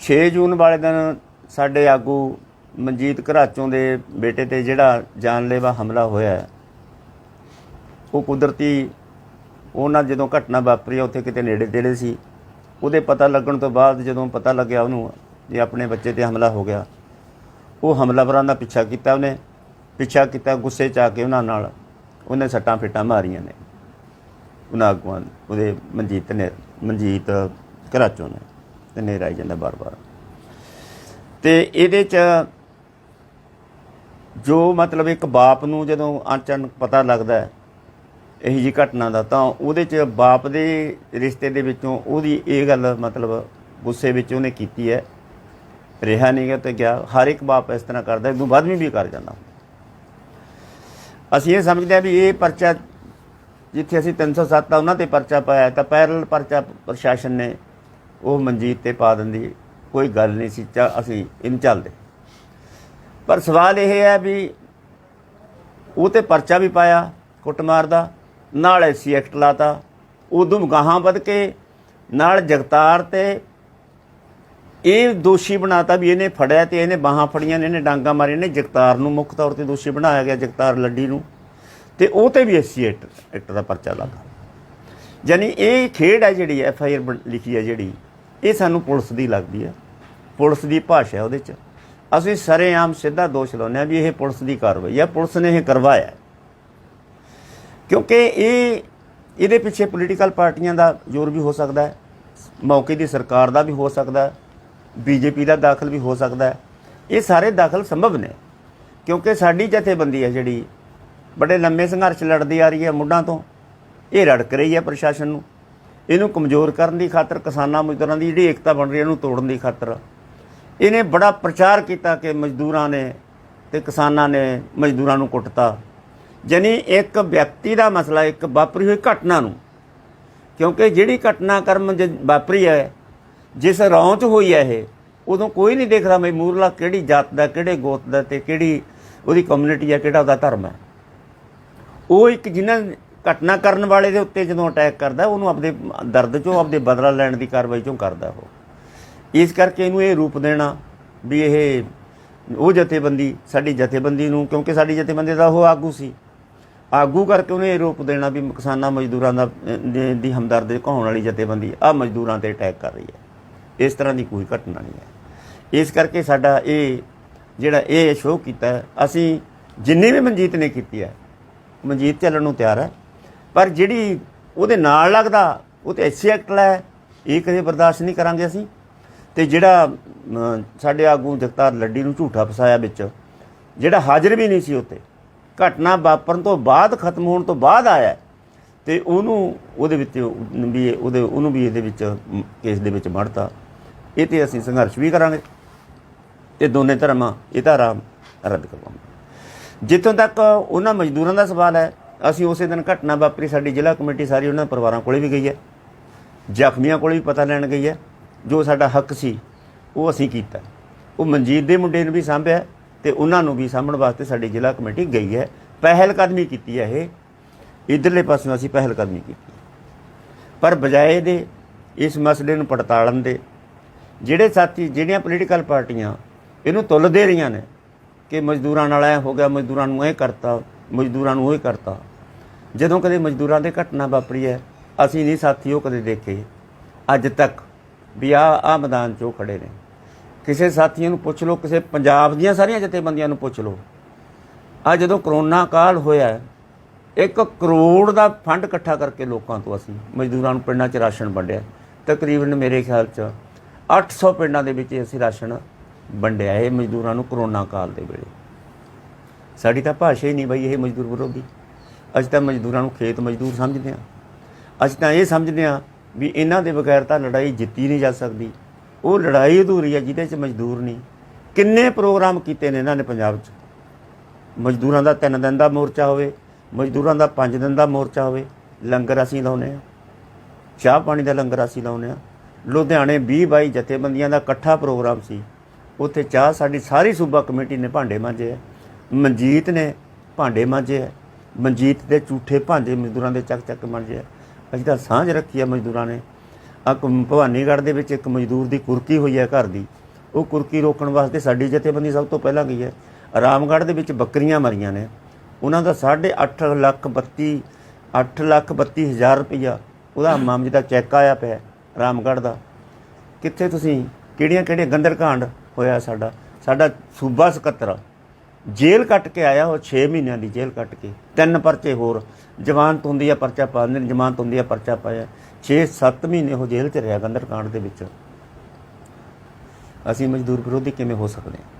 6 ਜੂਨ ਵਾਲੇ ਦਿਨ ਸਾਡੇ ਆਗੂ ਮਨਜੀਤ ਘਰਾਚੋਂ ਦੇ ਬੇਟੇ ਤੇ ਜਿਹੜਾ ਜਾਨਲੇਵਾ ਹਮਲਾ ਹੋਇਆ ਉਹ ਕੁਦਰਤੀ ਉਹਨਾਂ ਜਦੋਂ ਘਟਨਾ ਵਾਪਰੀ ਉੱਥੇ ਕਿਤੇ ਨੇੜੇ ਤੇੜੇ ਸੀ। ਉਹਦੇ ਪਤਾ ਲੱਗਣ ਤੋਂ ਬਾਅਦ ਜਦੋਂ ਪਤਾ ਲੱਗਿਆ ਉਹਨੂੰ ਜੇ ਆਪਣੇ ਬੱਚੇ ਤੇ ਹਮਲਾ ਹੋ ਗਿਆ। ਉਹ ਹਮਲਾਵਰਾਂ ਦਾ ਪਿੱਛਾ ਕੀਤਾ ਉਹਨੇ, ਪਿੱਛਾ ਕੀਤਾ, ਗੁੱਸੇ ਚ ਆ ਕੇ ਉਹਨਾਂ ਨਾਲ ਉਹਨੇ ਸੱਟਾਂ ਫਿੱਟਾਂ ਮਾਰੀਆਂ ਨੇ। ਉਹਨਾਂ ਆਗੂਆਂ ਉਹਦੇ ਮਨਜੀਤ ਨੇ, ਮਨਜੀਤ ਘਰਾਚੋਂ ਨੇ। ਤੇ ਨੇਰਾ ਆਈ ਜਾਂਦਾ ਬਾਰ-ਬਾਰ। ਤੇ ਇਹਦੇ ਚ ਜੋ ਮਤਲਬ ਇੱਕ ਬਾਪ ਨੂੰ ਜਦੋਂ ਅਚਾਨਕ ਪਤਾ ਲੱਗਦਾ ਹੈ, ਇਹੀ ਜੀ ਘਟਨਾ ਦਾ, ਤਾਂ ਉਹਦੇ ਚ ਬਾਪ ਦੇ ਰਿਸ਼ਤੇ ਦੇ ਵਿੱਚੋਂ ਉਹਦੀ ਇਹ ਗੱਲ ਮਤਲਬ ਗੁੱਸੇ ਵਿੱਚ ਉਹਨੇ ਕੀਤੀ ਹੈ, ਰਿਹਾ ਨਹੀਂ ਗਿਆ ਤੇ ਗਿਆ, ਹਰ ਇੱਕ ਬਾਪ ਇਸ ਤਰ੍ਹਾਂ ਕਰਦਾ ਹੈ ਬਾਅਦ ਵੀ ਕਰ ਜਾਂਦਾ। ਅਸੀਂ ਇਹ ਸਮਝਦੇ ਹਾਂ ਵੀ ਇਹ ਪਰਚਾ ਜਿੱਥੇ ਅਸੀਂ 307 ਆ ਉਹਨਾਂ ਤੇ ਪਰਚਾ ਪਾਇਆ, ਤਾਂ ਪੈਰਲ ਪਰਚਾ ਪ੍ਰਸ਼ਾਸਨ ਨੇ ਉਹ ਮਨਜੀਤ ਤੇ ਪਾ ਦਿੰਦੀ, ਕੋਈ ਗੱਲ ਨਹੀਂ ਸੀ ਚਾ- ਅਸੀਂ ਇਹਨੂੰ ਚੱਲਦੇ। ਪਰ ਸਵਾਲ ਇਹ ਹੈ ਵੀ ਉਹ ਤੇ ਪਰਚਾ ਵੀ ਪਾਇਆ ਕੁੱਟਮਾਰ ਦਾ, ਨਾਲ ਐਸੀ ਐਕਟ ਲਾਤਾ, ਉਦੋਂ ਗਾਹਾਂ ਵੱਧ ਕੇ ਨਾਲ ਜਗਤਾਰ ਤੇ ਇਹ ਦੋਸ਼ੀ ਬਣਾਤਾ ਵੀ ਇਹਨੇ ਫੜਿਆ ਤੇ ਇਹਨੇ ਬਾਹਾਂ ਫੜੀਆਂ ਨੇ, ਇਹਨੇ ਡਾਂਗਾ ਮਾਰੀਆਂ ਨੇ, ਜਗਤਾਰ ਨੂੰ ਮੁੱਖ ਤੌਰ ਤੇ ਦੋਸ਼ੀ ਬਣਾਇਆ ਗਿਆ ਜਗਤਾਰ ਲੱਡੀ ਨੂੰ। ਤੇ ਉਹ ਤੇ ਵੀ ਐਸੀ ਐਕਟ ਐਕਟ ਦਾ ਪਰਚਾ ਲੱਗਾ ਯਾਨੀ ਇਹ ਖੇਡ ਹੈ ਜਿਹੜੀ ਐਫ ਆਈ ਆਰ ਲਿਖੀ ਹੈ ਜਿਹੜੀ। ਇਹ ਸਾਨੂੰ ਪੁਲਿਸ ਦੀ ਲੱਗਦੀ ਹੈ। ਪੁਲਿਸ ਦੀ ਭਾਸ਼ਾ ਉਹਦੇ ਚ। ਅਸੀਂ ਸਰੇਆਮ ਸਿੱਧਾ ਦੋਸ਼ ਲਾਉਂਦੇ ਹਾਂ ਵੀ ਇਹ ਪੁਲਿਸ ਦੀ ਕਾਰਵਾਈ ਹੈ, ਪੁਲਿਸ ਨੇ ਇਹ ਕਰਵਾਇਆ ਕਿਉਂਕਿ ਇਹ, ਇਹਦੇ ਪਿੱਛੇ ਪੋਲੀਟੀਕਲ ਪਾਰਟੀਆਂ ਦਾ ਜ਼ੋਰ ਵੀ ਹੋ ਸਕਦਾ ਹੈ, ਮੌਕੇ ਦੀ ਸਰਕਾਰ ਦਾ ਵੀ ਹੋ ਸਕਦਾ ਹੈ, ਬੀਜੇਪੀ ਦਾ ਦਾਖਲ ਵੀ ਹੋ ਸਕਦਾ ਹੈ। ਇਹ ਸਾਰੇ ਦਾਖਲ ਸੰਭਵ ਨੇ। ਕਿਉਂਕਿ ਸਾਡੀ ਜਥੇਬੰਦੀ ਹੈ ਜਿਹੜੀ, ਬੜੇ ਲੰਮੇ ਸੰਘਰਸ਼ ਲੜਦੀ ਆ ਰਹੀ ਹੈ ਮੁੱਢਾਂ ਤੋਂ। ਇਹ ਰੜਕ ਰਹੀ ਹੈ ਪ੍ਰਸ਼ਾਸਨ ਨੂੰ। ਇਹਨੂੰ ਕਮਜ਼ੋਰ ਕਰਨ ਦੀ ਖਾਤਰ, ਕਿਸਾਨਾਂ ਮਜ਼ਦੂਰਾਂ ਦੀ ਜਿਹੜੀ ਏਕਤਾ ਬਣ ਰਹੀ ਹੈ, ਇਹਨੂੰ ਤੋੜਨ ਦੀ ਖਾਤਰ। ਇਹਨੇ ਬੜਾ ਪ੍ਰਚਾਰ ਕੀਤਾ ਕਿ ਮਜ਼ਦੂਰਾਂ ਨੇ ਤੇ ਕਿਸਾਨਾਂ ਨੇ ਮਜ਼ਦੂਰਾਂ ਨੂੰ ਕੁੱਟਤਾ। ਜਾਨੀ ਇੱਕ ਵਿਅਕਤੀ ਦਾ ਮਸਲਾ, ਇੱਕ ਵਾਪਰੀ ਹੋਈ ਘਟਨਾ ਨੂੰ, ਕਿਉਂਕਿ ਜਿਹੜੀ ਘਟਨਾ ਕਰਮ ਜ- ਵਾਪਰੀ ਹੈ, ਜਿਸ ਰੌਂ 'ਚ ਹੋਈ ਹੈ ਇਹ, ਉਦੋਂ ਕੋਈ ਨਹੀਂ ਦੇਖਦਾ ਮੈਂ ਮੂਰਲਾ ਕਿਹੜੀ ਜਾਤ ਦਾ, ਕਿਹੜੇ ਗੋਤ ਦਾ ਤੇ ਕਿਹੜੀ ਉਹਦੀ ਕਮਿਊਨਿਟੀ ਹੈ, ਕਿਹੜਾ ਉਹਦਾ ਧਰਮ ਹੈ। ਉਹ ਇੱਕ ਜਿਨ੍ਹਾਂ ਘਟਨਾ ਕਰਨ ਵਾਲੇ ਦੇ ਉੱਤੇ ਜਦੋਂ ਅਟੈਕ ਕਰਦਾ, ਉਹਨੂੰ ਆਪਦੇ ਦਰਦ 'ਚੋਂ, ਆਪਦੇ ਬਦਲਾ ਲੈਣ ਦੀ ਕਾਰਵਾਈ 'ਚੋਂ ਕਰਦਾ ਉਹ। ਇਸ ਕਰਕੇ ਇਹਨੂੰ ਇਹ ਰੂਪ ਦੇਣਾ ਵੀ ਇਹ ਉਹ ਜਥੇਬੰਦੀ, ਸਾਡੀ ਜਥੇਬੰਦੀ ਨੂੰ, ਕਿਉਂਕਿ ਸਾਡੀ ਜਥੇਬੰਦੀ ਦਾ ਉਹ ਆਗੂ ਸੀ। ਆਗੂ ਕਰਕੇ ਉਹਨੇ ਇਹ ਰੂਪ ਦੇਣਾ ਵੀ ਕਿਸਾਨਾਂ ਮਜ਼ਦੂਰਾਂ ਦਾ ਦੀ- ਹਮਦਰਦ ਹਮਦਰਦੀ ਕਹਾਉਣ ਵਾਲੀ ਜਥੇਬੰਦੀ ਆ ਮਜ਼ਦੂਰਾਂ ਤੇ ਅਟੈਕ ਕਰ ਰਹੀ ਹੈ। ਇਸ ਤਰ੍ਹਾਂ ਦੀ ਕੋਈ ਘਟਨਾ ਨਹੀਂ ਹੈ। ਇਸ ਕਰਕੇ ਸਾਡਾ ਇਹ ਜਿਹੜਾ ਇਹ ਸ਼ੋਅ ਕੀਤਾ ਅਸੀਂ ਜਿੰਨੀ ਵੀ ਮਨਜੀਤ ਨੇ ਕੀਤੀ ਹੈ, ਮਨਜੀਤ ਚੱਲਣ ਨੂੰ ਤਿਆਰ ਹੈ। ਪਰ ਜਿਹੜੀ ਉਹਦੇ ਨਾਲ ਲੱਗਦਾ ਉਹ ਤੇ ਐਸੀ ਐਕਟ ਲੈ ਇਹ ਕਦੇ ਬਰਦਾਸ਼ਤ ਨਹੀਂ ਕਰਾਂਗੇ ਅਸੀਂ। ਤੇ ਜਿਹੜਾ ਸਾਡੇ ਆਗੂ ਜਗਤਾਰ ਲੱਡੀ ਨੂੰ ਝੂਠਾ ਫਸਾਇਆ ਵਿੱਚ ਜਿਹੜਾ ਹਾਜ਼ਰ ਵੀ ਨਹੀਂ ਸੀ ਉੱਤੇ ਘਟਨਾ ਵਾਪਰਨ ਤੋਂ ਬਾਅਦ ਖਤਮ ਹੋਣ ਤੋਂ ਬਾਅਦ ਆਇਆ। ਹੈ, ਤੇ ਉਹਨੂੰ ਉਹਦੇ ਵਿੱਚ ਵੀ ਉਹਦੇ ਉਹਨੂੰ ਵੀ ਇਹਦੇ ਵਿੱਚ ਕੇਸ ਦੇ ਵਿੱਚ ਮੜਤਾ। ਇਹ ਤੇ ਅਸੀਂ ਸੰਘਰਸ਼ ਵੀ ਕਰਾਂਗੇ। ਤੇ ਦੋਨੇ ਧਰਮਾਂ ਇਹ ਧਾਰਾ ਰੱਦ ਕਰਵਾਉਂਗੇ ਜਿੱਥੋਂ ਤੱਕ ਉਹਨਾਂ ਮਜ਼ਦੂਰਾਂ ਦਾ ਸਵਾਲ ਹੈ ਅਸੀਂ ਉਸੇ ਦਿਨ ਘਟਨਾ ਵਾਪਰੀ, ਸਾਡੀ ਜ਼ਿਲ੍ਹਾ ਕਮੇਟੀ ਸਾਰੀ ਉਹਨਾਂ ਪਰਿਵਾਰਾਂ ਕੋਲੇ ਵੀ ਗਈ ਹੈ। ਜ਼ਖਮੀਆਂ ਕੋਲੇ ਵੀ ਪਤਾ ਲੈਣ ਗਈ ਹੈ। ਜੋ ਸਾਡਾ ਹੱਕ ਸੀ, ਉਹ ਅਸੀਂ ਕੀਤਾ। ਉਹ ਮਨਜੀਤ ਦੇ ਮੁੰਡੇ ਨੂੰ ਵੀ ਸਾਂਭਿਆ ਤੇ ਉਹਨਾਂ ਨੂੰ ਵੀ ਸਾਂਭਣ ਵਾਸਤੇ ਸਾਡੀ ਜ਼ਿਲ੍ਹਾ ਕਮੇਟੀ ਗਈ ਹੈ। ਪਹਿਲ ਕਦਮੀ ਕੀਤੀ ਹੈ ਇਹ। ਇਧਰਲੇ ਪਾਸੋਂ ਅਸੀਂ ਪਹਿਲ ਕਦਮੀ ਕੀਤੀ ਪਰ ਬਜਾਏ ਦੇ ਇਸ ਮਸਲੇ ਨੂੰ ਪੜਤਾਲਣ ਦੇ, ਜਿਹੜੇ ਸਾਥੀ, ਜਿਹੜੀਆਂ ਪੋਲੀਟੀਕਲ ਪਾਰਟੀਆਂ ਇਹਨੂੰ ਤੁੱਲ ਦੇ ਰਹੀਆਂ ਨੇ ਕਿ ਮਜ਼ਦੂਰਾਂ ਨਾਲ ਐ ਹੋ ਗਿਆ, ਮਜ਼ਦੂਰਾਂ ਨੂੰ ਇਹ ਕਰਤਾ ਮਜ਼ਦੂਰਾਂ ਨੂੰ ਉਹ ਹੀ ਕਰਤਾ। ਜਦੋਂ ਕਦੇ ਮਜ਼ਦੂਰਾਂ ਦੇ ਘਟਨਾ ਵਾਪਰੀ ਹੈ, ਅਸੀਂ ਨਹੀਂ ਸਾਥੀ ਉਹ ਕਦੇ ਦੇਖੇ। ਅੱਜ ਤੱਕ ਵੀ ਆ ਆ ਮੈਦਾਨ 'ਚੋਂ ਖੜੇ ਨੇ। ਕਿਸੇ ਸਾਥੀਆਂ ਨੂੰ ਪੁੱਛ ਲਓ, ਕਿਸੇ ਪੰਜਾਬ ਦੀਆਂ ਸਾਰੀਆਂ ਜਥੇਬੰਦੀਆਂ ਨੂੰ ਪੁੱਛ ਲਓ। ਆ ਜਦੋਂ ਕਰੋਨਾ ਕਾਲ ਹੋਇਆ ਇੱਕ ਕਰੋੜ ਦਾ ਫੰਡ ਇਕੱਠਾ ਕਰਕੇ ਲੋਕਾਂ ਤੋਂ ਅਸੀਂ ਮਜ਼ਦੂਰਾਂ ਨੂੰ ਪਿੰਡਾਂ 'ਚ ਰਾਸ਼ਨ ਵੰਡਿਆ। ਤਕਰੀਬਨ ਮੇਰੇ ਖਿਆਲ 'ਚ 800 ਪਿੰਡਾਂ ਦੇ ਵਿੱਚ ਅਸੀਂ ਰਾਸ਼ਨ ਵੰਡਿਆ ਇਹ ਮਜ਼ਦੂਰਾਂ ਨੂੰ ਕਰੋਨਾ ਕਾਲ ਦੇ ਵੇਲੇ। ਸਾਡੀ ਤਾਂ ਭਾਸ਼ਾ ਹੀ ਨਹੀਂ ਬਈ ਇਹ ਮਜ਼ਦੂਰ ਵਿਰੋਧੀ। ਅਸੀਂ ਤਾਂ ਮਜ਼ਦੂਰਾਂ ਨੂੰ ਖੇਤ ਮਜ਼ਦੂਰ ਸਮਝਦੇ ਹਾਂ। ਅਸੀਂ ਤਾਂ ਇਹ ਸਮਝਦੇ ਹਾਂ ਵੀ ਇਹਨਾਂ ਦੇ ਬਗੈਰ ਤਾਂ ਲੜਾਈ ਜਿੱਤੀ ਨਹੀਂ ਜਾ ਸਕਦੀ। ਉਹ ਲੜਾਈ ਅਧੂਰੀ ਹੈ, ਜਿਹਦੇ 'ਚ ਮਜ਼ਦੂਰ ਨਹੀਂ। ਕਿੰਨੇ ਪ੍ਰੋਗਰਾਮ ਕੀਤੇ ਨੇ ਇਹਨਾਂ ਨੇ ਪੰਜਾਬ 'ਚ? ਮਜ਼ਦੂਰਾਂ ਦਾ 3 ਦਿਨ ਦਾ ਮੋਰਚਾ ਹੋਵੇ, ਮਜ਼ਦੂਰਾਂ ਦਾ 5 ਦਿਨ ਦਾ ਮੋਰਚਾ ਹੋਵੇ, ਲੰਗਰ ਅਸੀਂ ਲਾਉਨੇ ਆ ਚਾਹ ਪਾਣੀ ਦਾ ਲੰਗਰ ਅਸੀਂ ਲਾਉਨੇ ਆ ਲੁਧਿਆਣੇ 20 22 ਜਥੇਬੰਦੀਆਂ ਦਾ ਇਕੱਠਾ ਪ੍ਰੋਗਰਾਮ ਸੀ। ਉੱਥੇ ਚਾਹ ਸਾਡੀ ਸਾਰੀ ਸੂਬਾ ਕਮੇਟੀ ਨੇ ਭਾਂਡੇ ਮਾਂਜੇ ਆ। ਮਨਜੀਤ ਨੇ ਭਾਂਡੇ ਮਾਂਜੇ ਆ। ਮਨਜੀਤ ਦੇ ਝੂਠੇ ਭਾਂਡੇ ਮਜ਼ਦੂਰਾਂ ਦੇ ਚੱਕ ਚੱਕ ਮਾਂਜੇ ਆ। ਅਸੀਂ ਤਾਂ ਸਾਂਝ ਰੱਖੀ ਆ ਮਜ਼ਦੂਰਾਂ ਨੇ। ਆ ਭਵਾਨੀਗੜ੍ਹ ਦੇ ਵਿੱਚ ਇੱਕ ਮਜ਼ਦੂਰ ਦੀ ਕੁਰਕੀ ਹੋਈ ਹੈ ਘਰ ਦੀ। ਉਹ ਕੁਰਕੀ ਰੋਕਣ ਵਾਸਤੇ ਸਾਡੀ ਜਥੇਬੰਦੀ ਸਭ ਤੋਂ ਪਹਿਲਾਂ ਗਈ ਹੈ ਰਾਮਗੜ੍ਹ ਦੇ ਵਿੱਚ ਬੱਕਰੀਆਂ ਮਰੀਆਂ ਨੇ। ਉਹਨਾਂ ਦਾ 8.5 ਲੱਖ 32 8 ਲੱਖ 32 ਹਜ਼ਾਰ ਰੁਪਈਆ ਉਹਦਾ ਮਾਮਲੇ ਦਾ ਚੈੱਕ ਆਇਆ ਪਿਆ ਰਾਮਗੜ੍ਹ ਦਾ। ਕਿੱਥੇ ਤੁਸੀਂ? ਕਿਹੜੀਆਂ ਕਿਹੜੀਆਂ ਗੰਦਰ ਕਾਂਡ ਹੋਇਆ ਸਾਡਾ? ਸਾਡਾ ਸੂਬਾ ਸਕੱਤਰ ਜੇਲ੍ਹ ਕੱਟ ਕੇ ਆਇਆ ਉਹ 6 ਮਹੀਨਿਆਂ ਦੀ ਜੇਲ੍ਹ ਕੱਟ ਕੇ। ਤਿੰਨ ਪਰਚੇ ਹੋਰ। ਜ਼ਮਾਨਤ ਹੁੰਦੀ ਆ ਪਰਚਾ ਪਾ ਦਿੰਦੇ ਨੇ ਜ਼ਮਾਨਤ ਹੁੰਦੀ ਆ ਪਰਚਾ ਪਾਇਆ। 6-7 ਮਹੀਨੇ ਉਹ ਜੇਲ੍ਹ 'ਚ ਰਿਹਾ ਗੰਦਰ ਕਾਂਡ ਦੇ ਵਿੱਚ। ਅਸੀਂ ਮਜ਼ਦੂਰ ਵਿਰੋਧੀ ਕਿਵੇਂ ਹੋ ਸਕਦੇ ਹਾਂ